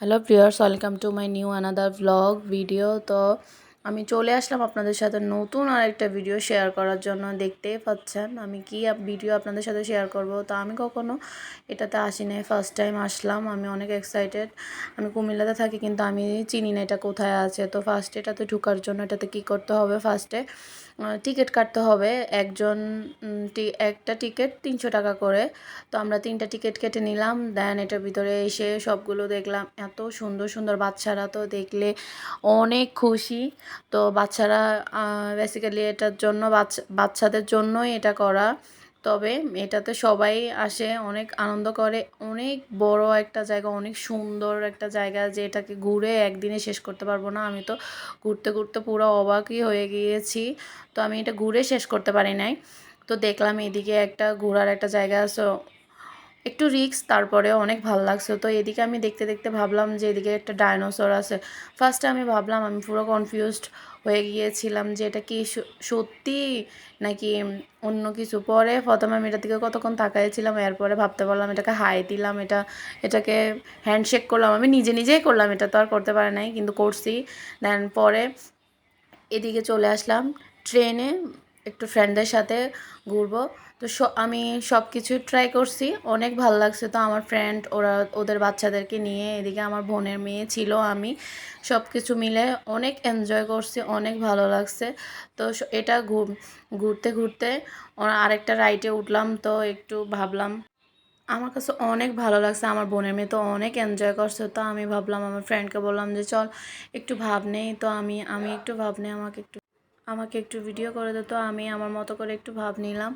Hello প্রিয়ার্স welcome to my new another vlog video তো আমি চলে আসলাম আপনাদের সাথে নতুন আরেকটা ভিডিও শেয়ার করার জন্য। দেখতেই পাচ্ছেন, আমি কি ভিডিও আপনাদের সাথে শেয়ার করব? তো আমি কখনো এটাতে আসি নাই। ফার্স্ট টাইম আসলাম, আমি অনেক এক্সাইটেড আমি কুমিল্লাতে থাকি, কিন্তু আমি চিনি না এটা কোথায় আছে। তো ফার্স্টে এটাতে ঢুকার জন্য এটাতে কি করতে হবে? ফার্স্টে টিকিট কাটতে হবে। একজন একটা টিকিট তিনশো টাকা করে। তো আমরা তিনটা টিকিট কেটে নিলাম। দেন এটার ভিতরে এসে সবগুলো দেখলাম। এত সুন্দর সুন্দর বাচ্চারা তো দেখলে অনেক খুশি। তো বাচ্চারা বেসিক্যালি এটার জন্য, বাচ্চা, বাচ্চাদের জন্যই এটা করা। তবে এটাতে সবাই আসে, অনেক আনন্দ করে। অনেক বড় একটা জায়গা, অনেক সুন্দর একটা জায়গা যে এটাকে ঘুরে একদিনে শেষ করতে পারব না। আমি তো ঘুরতে ঘুরতে পুরো অবাকই হয়ে গিয়েছি। তো আমি এটা ঘুরে শেষ করতে পারি নাই। তো দেখলাম এদিকে একটা ঘোরার একটা জায়গা আছে একটু রিক্স তারপরে অনেক ভালো লাগছে। তো এদিকে আমি দেখতে দেখতে ভাবলাম যে এদিকে একটা ডাইনোসর আছে। ফার্স্টে আমি ভাবলাম, আমি পুরো কনফিউজড হয়ে গিয়েছিলাম যে এটা কি সত্যি নাকি অন্য কিছু? পরে প্রথমে আমি এটার দিকে কতক্ষণ তাকাইছিলাম, এরপরে ভাবতে পারলাম এটাকে হাই দিলাম, এটা, এটাকে হ্যান্ডশেক করলাম। আমি নিজে নিজেই করলাম, এটা তো আর করতে পারে নাই, কিন্তু করছি। দেন পরে এদিকে চলে আসলাম, ট্রেনে একটু ফ্রেন্ডদের সাথে ঘুরবো। তো আমি সব কিছু ট্রাই করছি। অনেক ভালো লাগছে তো আমার ফ্রেন্ড ওরা, ওদের বাচ্চাদেরকে নিয়ে। এদিকে আমার বোনের মেয়ে ছিল আমি। সব কিছু মিলে অনেক এনজয় করছি, অনেক ভালো লাগছে। তো এটা ঘুরতে ঘুরতে আরেকটা রাইডে উঠলাম তো একটু ভাবলাম, আমার কাছে অনেক ভালো লাগছে। আমার বোনের মেয়ে তো অনেক এনজয় করছে তো আমি ভাবলাম, আমার ফ্রেন্ডকে বললাম যে, চল, একটু ভাব নেই তো আমি আমি একটু ভাব নেই, আমাকে একটু আমাকে একটু ভিডিও করে দিত আমি আমার মতো করে একটু ভাব নিলাম।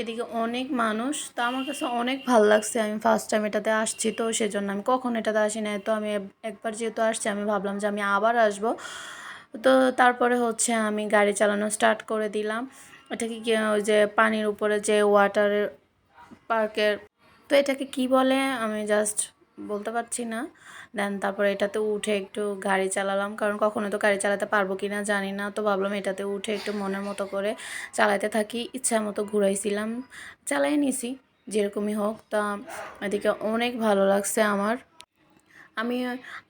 এদিকে অনেক মানুষ, তো আমার কাছে অনেক ভালো লাগছে। আমি ফার্স্ট টাইম এটাতে আসছি, তো সেজন্য আমি কখন এটাতে আসি না তো আমি একবার যেহেতু আসছি, আমি ভাবলাম যে আমি আবার আসব। তো তারপরে হচ্ছে আমি গাড়ি চালানো স্টার্ট করে দিলাম। এটাকে কি, ওই যে পানির উপরে যে ওয়াটারের পার্কের তো এটাকে কি বলে আমি জাস্ট বলতে পারছি না। দেন তারপরে এটাতে উঠে একটু গাড়ি চালালাম। কারণ কখনো তো গাড়ি চালাতে পারব কি না জানি না। তো ভাবলাম এটাতে উঠে একটু মনের মতো করে চালাতে থাকি। ইচ্ছা মতো ঘুরাইছিলাম। চালাই নিছি, যেরকমই হোক। তা এদিকে অনেক ভালো লাগছে আমার। আমি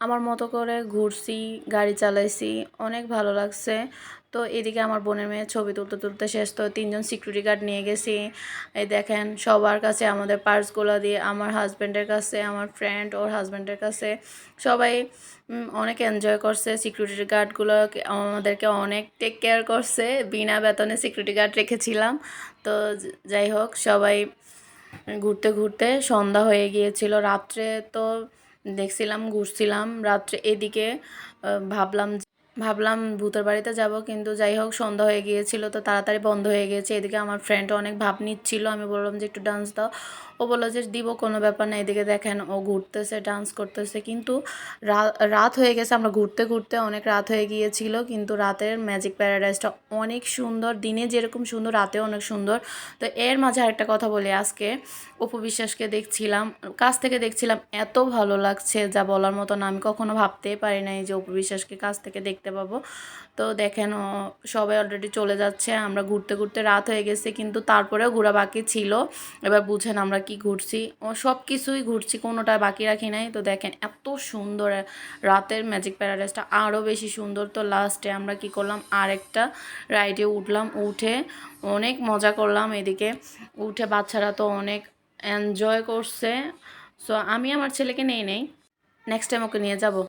আমার মতো করে ঘুরছি, গাড়ি চালাইছি, অনেক ভালো লাগছে। তো এদিকে আমার বোনের মেয়ে ছবি তুলতে তুলতে শেষ। তো তিনজন সিকিউরিটি গার্ড নিয়ে গেছি। এই দেখেন, সবার কাছে আমাদের পার্সগুলো দিয়ে, আমার হাজব্যান্ডের কাছে, আমার ফ্রেন্ড ওর হাজব্যান্ডের কাছে। সবাই অনেক এনজয় করছে সিকিউরিটি গার্ডগুলো আমাদেরকে অনেক টেক কেয়ার করছে। বিনা বেতনে সিকিউরিটি গার্ড রেখেছিলাম। তো যাই হোক, সবাই ঘুরতে ঘুরতে সন্ধ্যা হয়ে গিয়েছিল। রাত্রে তো দেখছিলাম ঘুরছিলাম রাত্রে এদিকে ভাবলাম ভাবলাম ভূতের বাড়িতে যাব, কিন্তু যাই হোক, সন্ধ্যা হয়ে গিয়েছিল, তো তাড়াতাড়ি বন্ধ হয়ে গিয়েছে। এদিকে আমার ফ্রেন্ড অনেক ভাব নিচ্ছিল, আমি বললাম যে, একটু ডান্স দাও। ও বলল যে, দিব, কোনো ব্যাপার না, এদিকে দেখেন, ও ঘুরতেছে ডান্স করতেছে। কিন্তু রাত হয়ে গেছে, আমরা ঘুরতে ঘুরতে অনেক রাত হয়ে গিয়েছিল, কিন্তু রাতের ম্যাজিক প্যারাডাইসটা অনেক সুন্দর, দিনে যেরকম সুন্দর, রাতেও অনেক সুন্দর। তো এর মাঝে আরেকটা কথা বলি আজকে, অপু বিশ্বাসকে দেখছিলাম, কাছ থেকে দেখছিলাম, এত ভালো লাগছে যা বলার মতো না আমি কখনো ভাবতেই পারি নাই যে, অপু বিশ্বাসকে কাছ থেকে দেখতে পাবো। তো দেখেন সবাই অলরেডি চলে যাচ্ছে। আমরা ঘুরতে ঘুরতে রাত হয়ে গেছে, কিন্তু তারপরেও ঘোরা বাকি ছিল। এবার বুঝেন আমরা কি ঘুরছি। ও সব কিছুই ঘুরছি, কোনোটা বাকি রাখি নাই। তো দেখেন, এত সুন্দর রাতের ম্যাজিক প্যারাডাইসটা আরও বেশি সুন্দর। তো লাস্টে আমরা কি করলাম? আরেকটা রাইডে উঠলাম, উঠে অনেক মজা করলাম এদিকে। উঠে বাচ্চারা তো অনেক এনজয় করছে। সো আমি আমার ছেলেকে নিয়ে নেই। নেক্সট টাইম ওকে নিয়ে যাব।